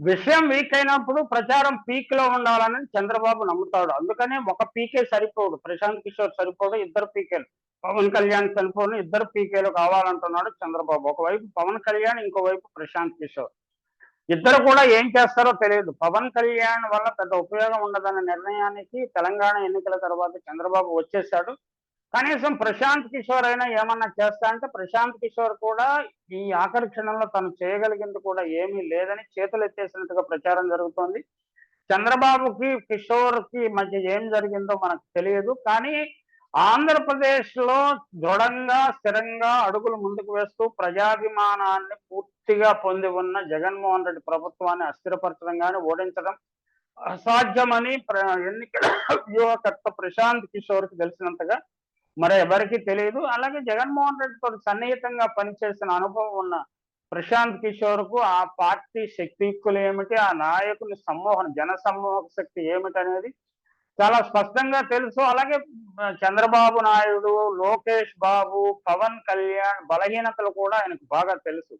విషయం వీక్ అయినప్పుడు ప్రచారం పీక్లో ఉండాలని చంద్రబాబు నమ్ముతాడు. అందుకనే ఒక పీకే సరిపోడు ప్రశాంత్ కిషోర్ సరిపోడు ఇద్దరు పీకేలు పవన్ కళ్యాణ్ సరిపోను ఇద్దరు పీకేలు కావాలంటున్నాడు చంద్రబాబు. ఒకవైపు పవన్ కళ్యాణ్ ఇంకోవైపు ప్రశాంత్ కిషోర్. ఇద్దరు కూడా ఏం చేస్తారో తెలియదు. పవన్ కళ్యాణ్ వల్ల పెద్ద ఉపయోగం ఉండదన్న నిర్ణయానికి తెలంగాణ ఎన్నికల తర్వాత చంద్రబాబు వచ్చేసాడు కనీసం ప్రశాంత్ కిషోర్ అయినా ఏమన్నా చేస్తా అంటే ప్రశాంత్ కిషోర్ కూడా ఈ ఆఖరి క్షణంలో తను చేయగలిగింది కూడా ఏమీ లేదని చేతులు ఎత్తేసినట్టుగా ప్రచారం జరుగుతోంది. చంద్రబాబుకి కిషోర్కి మధ్య ఏం జరిగిందో మనకు తెలియదు. కానీ ఆంధ్రప్రదేశ్లో దృఢంగా స్థిరంగా అడుగులు ముందుకు వేస్తూ ప్రజాభిమానాన్ని పూర్తిగా పొంది ఉన్న జగన్మోహన్ రెడ్డి ప్రభుత్వాన్ని అస్థిరపరచడం కానీ ఓడించడం అసాధ్యమని ప్ర- ఎన్నికల వ్యూహకర్త ప్రశాంత్ కిషోర్కి తెలిసినంతగా మరి ఎవరికి తెలియదు. అలాగే జగన్మోహన్ రెడ్డితో సన్నిహితంగా పనిచేసిన అనుభవం ఉన్న ప్రశాంత్ కిషోర్కు ఆ పార్టీ శక్తియుక్తులు ఏమిటి? ఆ నాయకుని సమ్మోహన జన సమ్మోహక శక్తి ఏమిటి అనేది చాలా స్పష్టంగా తెలుసు. అలాగే చంద్రబాబు నాయుడు లోకేష్ బాబు పవన్ కళ్యాణ్ బలహీనతలు కూడా ఆయనకు బాగా తెలుసు.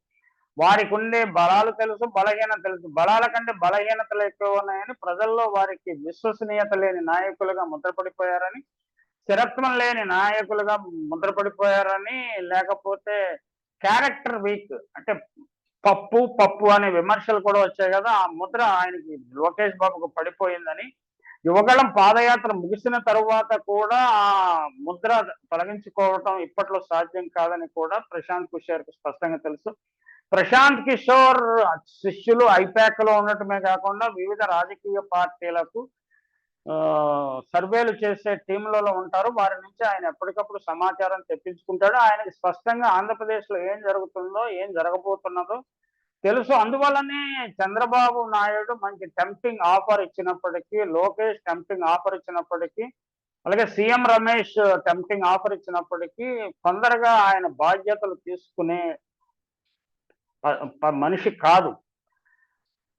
వారికి ఉండే బలాలు తెలుసు బలహీనత తెలుసు. బలాల కంటే బలహీనతలు ఎక్కువ ఉన్నాయని ప్రజల్లో వారికి విశ్వసనీయత లేని నాయకులుగా ముద్రపడిపోయారని స్థిరత్వం లేని నాయకులుగా ముద్రపడిపోయారని లేకపోతే క్యారెక్టర్ వీక్ అంటే పప్పు పప్పు అనే విమర్శలు కూడా వచ్చాయి కదా ఆ ముద్ర ఆయనకి లోకేష్ బాబుకు పడిపోయిందని. యువగళం పాదయాత్ర ముగిసిన తరువాత కూడా ఆ ముద్ర తొలగించుకోవటం ఇప్పట్లో సాధ్యం కాదని కూడా ప్రశాంత్ కిషోర్కు స్పష్టంగా తెలుసు. ప్రశాంత్ కిషోర్ శిష్యులు ఐపాక్లో ఉండటమే కాకుండా వివిధ రాజకీయ పార్టీలకు సర్వేలు చేసే టీంలలో ఉంటారు. వారి నుంచి ఆయన ఎప్పటికప్పుడు సమాచారం తెప్పించుకుంటాడు. ఆయనకి స్పష్టంగా ఆంధ్రప్రదేశ్లో ఏం జరుగుతుందో ఏం జరగబోతున్నదో తెలుసు. అందువల్లనే చంద్రబాబు నాయుడు మంచి టెంప్టింగ్ ఆఫర్ ఇచ్చినప్పటికీ లోకేష్ టెంప్టింగ్ ఆఫర్ ఇచ్చినప్పటికీ అలాగే సీఎం రమేష్ టెంప్టింగ్ ఆఫర్ ఇచ్చినప్పటికీ తొందరగా ఆయన బాధ్యతలు తీసుకునే ప- మనిషి కాదు.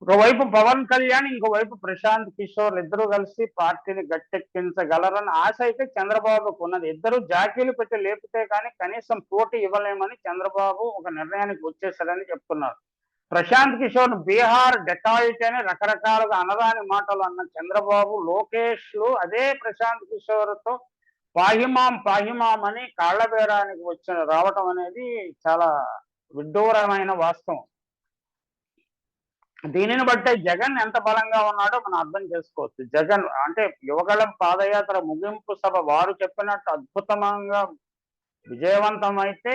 ఒకవైపు పవన్ కళ్యాణ్ ఇంకోవైపు ప్రశాంత్ కిషోర్ ఇద్దరు కలిసి పార్టీని గట్టెక్కించగలరని ఆశ అయితే చంద్రబాబుకు ఉన్నది. ఇద్దరు జాకీలు పెట్టి లేపితే కానీ కనీసం పోటీ ఇవ్వలేమని చంద్రబాబు ఒక నిర్ణయానికి వచ్చేసారని చెప్తున్నారు. ప్రశాంత్ కిషోర్ బీహార్ డెటాయిట్ అని రకరకాలుగా అనరాని మాటలు అన్న చంద్రబాబు లోకేష్లు అదే ప్రశాంత్ కిషోర్తో పాహిమాం పాహిమాం అని కాళ్ళబేరానికి వచ్చిన రావటం అనేది చాలా విడ్డూరమైన వాస్తవం. దీనిని బట్టే జగన్ ఎంత బలంగా ఉన్నాడో మనం అర్థం చేసుకోవచ్చు. జగన్ అంటే యువగళం పాదయాత్ర ముగింపు సభ వారు చెప్పినట్టు అద్భుతంగా విజయవంతం అయితే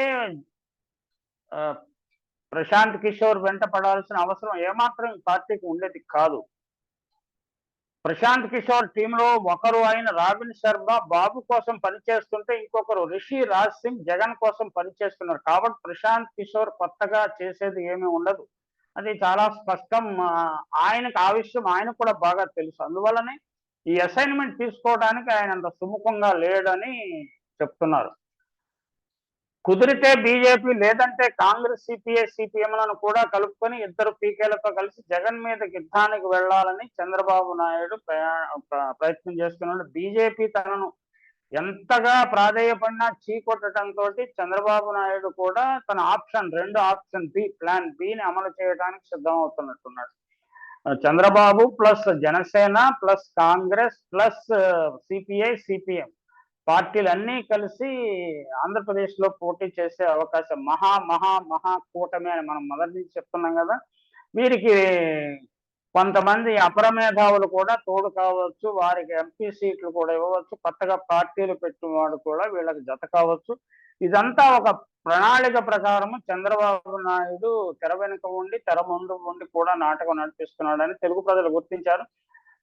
ప్రశాంత్ కిషోర్ వెంట పడాల్సిన అవసరం ఏమాత్రం పార్టీకి ఉండేది కాదు. ప్రశాంత్ కిషోర్ టీంలో ఒకరు అయిన రాబిన్ శర్మ బాబు కోసం పనిచేస్తుంటే ఇంకొకరు రిషి రాజ్ సింగ్ జగన్ కోసం పనిచేస్తున్నారు. కాబట్టి ప్రశాంత్ కిషోర్ కొత్తగా చేసేది ఏమీ ఉండదు. అది చాలా స్పష్టం. ఆయనకు ఆ విషయం ఆయన కూడా బాగా తెలుసు. అందువల్లనే ఈ అసైన్మెంట్ తీసుకోవడానికి ఆయన అంత సుముఖంగా లేడని చెప్తున్నారు. కుదిరితే బీజేపీ లేదంటే కాంగ్రెస్ సిపిఐ సిపిఎంలను కూడా కలుపుకొని ఇద్దరు పీకేలతో కలిసి జగన్ మీద యుద్ధానికి వెళ్ళాలని చంద్రబాబు నాయుడు ప్రయత్నం చేస్తున్నాడు. బీజేపీ తనను ఎంతగా ప్రాధేయపడినా చీకొట్టడంతో చంద్రబాబు నాయుడు కూడా తన ఆప్షన్ రెండు ఆప్షన్ బి ప్లాన్ బిని అమలు చేయడానికి సిద్ధం అవుతున్నట్టున్నాడు Chandrababu plus Janasena plus Congress plus CPI CPM పార్టీలన్నీ కలిసి ఆంధ్రప్రదేశ్లో పోటీ చేసే అవకాశం మహా మహా మహా కూటమి అని మనం మొదటి నుంచి చెప్తున్నాం కదా. వీరికి కొంతమంది అపర మేధావులు కూడా తోడు కావచ్చు వారికి ఎంపీ సీట్లు కూడా ఇవ్వవచ్చు కొత్తగా పార్టీలు పెట్టినవాడు కూడా వీళ్ళకి జత కావచ్చు. ఇదంతా ఒక ప్రణాళిక ప్రకారము చంద్రబాబు నాయుడు తెర వెనుక ఉండి తెర ముందు ఉండి కూడా నాటకం నడిపిస్తున్నాడని తెలుగు ప్రజలు గుర్తించారు.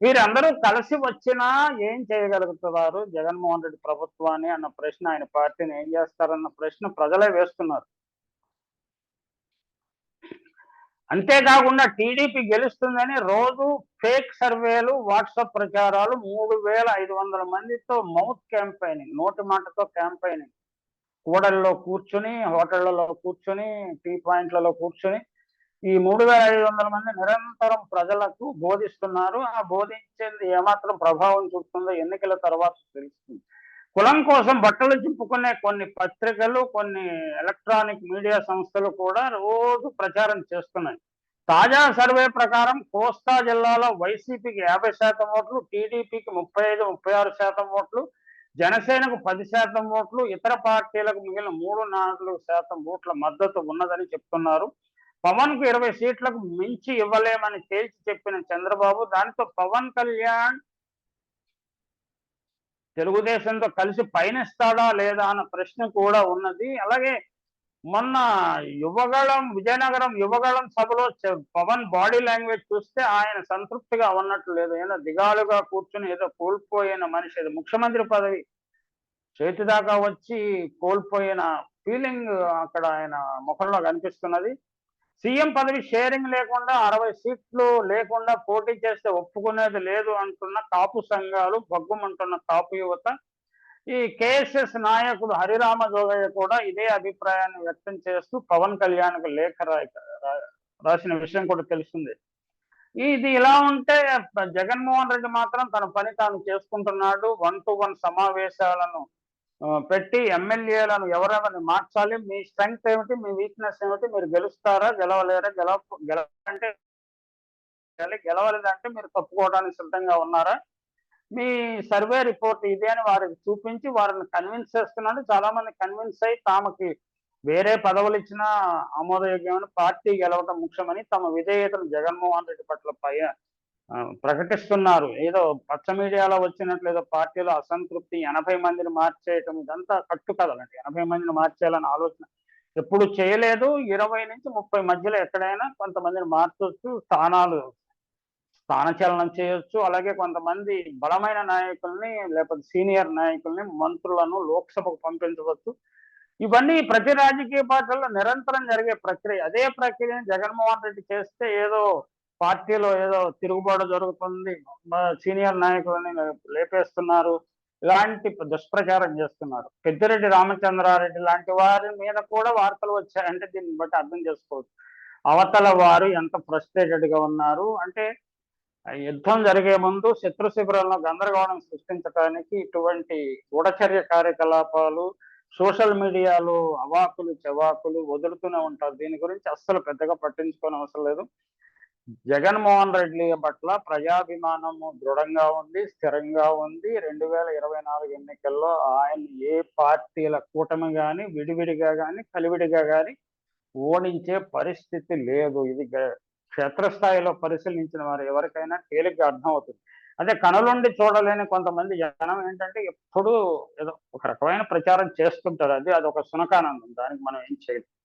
వీరందరూ కలిసి వచ్చినా ఏం చేయగలుగుతున్నారు? జగన్మోహన్ రెడ్డి ప్రభుత్వాన్ని అన్న ప్రశ్న ఆయన పార్టీని ఏం చేస్తారన్న ప్రశ్న ప్రజలే వేస్తున్నారు. అంతేకాకుండా టీడీపీ గెలుస్తుందని రోజు ఫేక్ సర్వేలు వాట్సాప్ ప్రచారాలు మూడు వేల ఐదు వందల మందితో మౌత్ క్యాంపెయినింగ్ నోటి మాటతో క్యాంపెయినింగ్. కూడల్లో కూర్చుని హోటళ్ళలో కూర్చుని టీ పాయింట్లలో కూర్చుని ఈ మూడు వేల ఐదు వందల మంది నిరంతరం ప్రజలకు బోధిస్తున్నారు. ఆ బోధించేది ఏమాత్రం ప్రభావం చూపుతుందో ఎన్నికల తర్వాత తెలుస్తుంది. కులం కోసం బట్టలు చింపుకునే కొన్ని పత్రికలు కొన్ని ఎలక్ట్రానిక్ మీడియా సంస్థలు కూడా రోజు ప్రచారం చేస్తున్నాయి. తాజా సర్వే ప్రకారం కోస్తా జిల్లాలో వైసీపీకి యాభై శాతం ఓట్లు టీడీపీకి ముప్పై ఐదు ముప్పై ఆరు శాతం ఓట్లు జనసేనకు పది శాతం ఓట్లు ఇతర పార్టీలకు మిగిలిన మూడు నాలుగు శాతం ఓట్ల మద్దతు ఉన్నదని చెప్తున్నారు. పవన్కు ఇరవై సీట్లకు మించి ఇవ్వలేమని తేల్చి చెప్పిన చంద్రబాబు దానితో పవన్ కళ్యాణ్ తెలుగుదేశంతో కలిసి పయనిస్తాడా లేదా అన్న ప్రశ్న కూడా ఉన్నది. అలాగే మొన్న యువగళం విజయనగరం యువగళం సభలో పవన్ బాడీ లాంగ్వేజ్ చూస్తే ఆయన సంతృప్తిగా ఉన్నట్లు లేదు. ఏదో దిగాలుగా కూర్చుని ఏదో కోల్పోయిన మనిషి ఏదో ముఖ్యమంత్రి పదవి చేతి దాకా వచ్చి కోల్పోయిన ఫీలింగ్ అక్కడ ఆయన ముఖంలో కనిపిస్తున్నది. సీఎం పదవి షేరింగ్ లేకుండా అరవై సీట్లు లేకుండా పోటీ చేస్తే ఒప్పుకునేది లేదు అంటున్న కాపు సంఘాలు భగ్గుమంటున్న కాపు యువత. ఈ కేఎస్ఎస్ నాయకుడు హరిరామ జోగయ్య కూడా ఇదే అభిప్రాయాన్ని వ్యక్తం చేస్తూ పవన్ కళ్యాణ్కు లేఖ రాసిన విషయం కూడా తెలుస్తుంది. ఇది ఇలా ఉంటే జగన్మోహన్ రెడ్డి మాత్రం తన పని తాను చేసుకుంటున్నాడు. వన్ టు వన్ సమావేశాలను పెట్టి ఎమ్మెల్యేలను ఎవరెవరిని మార్చాలి? మీ స్ట్రెంగ్త్ ఏమిటి? మీ వీక్నెస్ ఏమిటి? మీరు గెలుస్తారా? గెలవలేరా? గెలవ గెలవాలంటే గెలవలేదంటే మీరు తప్పుకోవడానికి సిద్ధంగా ఉన్నారా? మీ సర్వే రిపోర్ట్ ఇదే అని వారికి చూపించి వారిని కన్విన్స్ చేస్తున్నాడు చాలా మంది కన్విన్స్ అయి తామకి వేరే పదవులు ఇచ్చిన ఆమోదయోగ్యమైన పార్టీ గెలవడం ముఖ్యమని తమ విధేయతను జగన్మోహన్ రెడ్డి పట్ల పై ప్రకటిస్తున్నారు. ఏదో పచ్చ మీడియాలో వచ్చినట్లు ఏదో పార్టీలో అసంతృప్తి ఎనభై మందిని మార్చేయటం ఇదంతా కట్టు కదలండి ఎనభై మందిని మార్చేయాలని ఆలోచన ఎప్పుడు చేయలేదు. ఇరవై నుంచి ముప్పై మధ్యలో ఎక్కడైనా కొంతమందిని మార్చొచ్చు స్థానాలు స్థానచలనం చేయొచ్చు. అలాగే కొంతమంది బలమైన నాయకుల్ని లేకపోతే సీనియర్ నాయకుల్ని మంత్రులను లోక్సభకు పంపించవచ్చు. ఇవన్నీ ప్రతి రాజకీయ పార్టీల్లో నిరంతరం జరిగే ప్రక్రియ. అదే ప్రక్రియని జగన్మోహన్ రెడ్డి చేస్తే ఏదో పార్టీలో ఏదో తిరుగుబాటు జరుగుతుంది సీనియర్ నాయకులని లేపేస్తున్నారు ఇలాంటి దుష్ప్రచారం చేస్తున్నారు. పెద్దిరెడ్డి రామచంద్రారెడ్డి లాంటి వారి మీద కూడా వార్తలు వచ్చాయంటే దీన్ని బట్టి అర్థం చేసుకోవచ్చు. అవతల వారు ఎంత ఫ్రస్ట్రేటెడ్గా ఉన్నారు అంటే యుద్ధం జరిగే ముందు శత్రు శిబిరంలో గందరగోళం సృష్టించడానికి ఇటువంటి గూఢచర్య కార్యకలాపాలు సోషల్ మీడియాలో అవాకులు చెవాకులు వదులుతూనే ఉంటారు. దీని గురించి అస్సలు పెద్దగా పట్టించుకోని అవసరం లేదు. జగన్మోహన్ రెడ్డి పట్ల ప్రజాభిమానము దృఢంగా ఉంది స్థిరంగా ఉంది. రెండు వేల ఇరవై నాలుగు ఎన్నికల్లో ఆయన ఏ పార్టీల కూటమి కానీ విడివిడిగా కానీ కలివిడిగా కానీ ఓడించే పరిస్థితి లేదు. ఇది క్షేత్రస్థాయిలో పరిశీలించిన వారు ఎవరికైనా తేలిగ్గా అర్థమవుతుంది. అదే కనులుండి చూడలేని కొంతమంది జనం ఏంటంటే ఎప్పుడూ ఏదో ఒక రకమైన ప్రచారం చేస్తుంటారు. అది అది ఒక సునకానందం. దానికి మనం ఏం చేయలేదు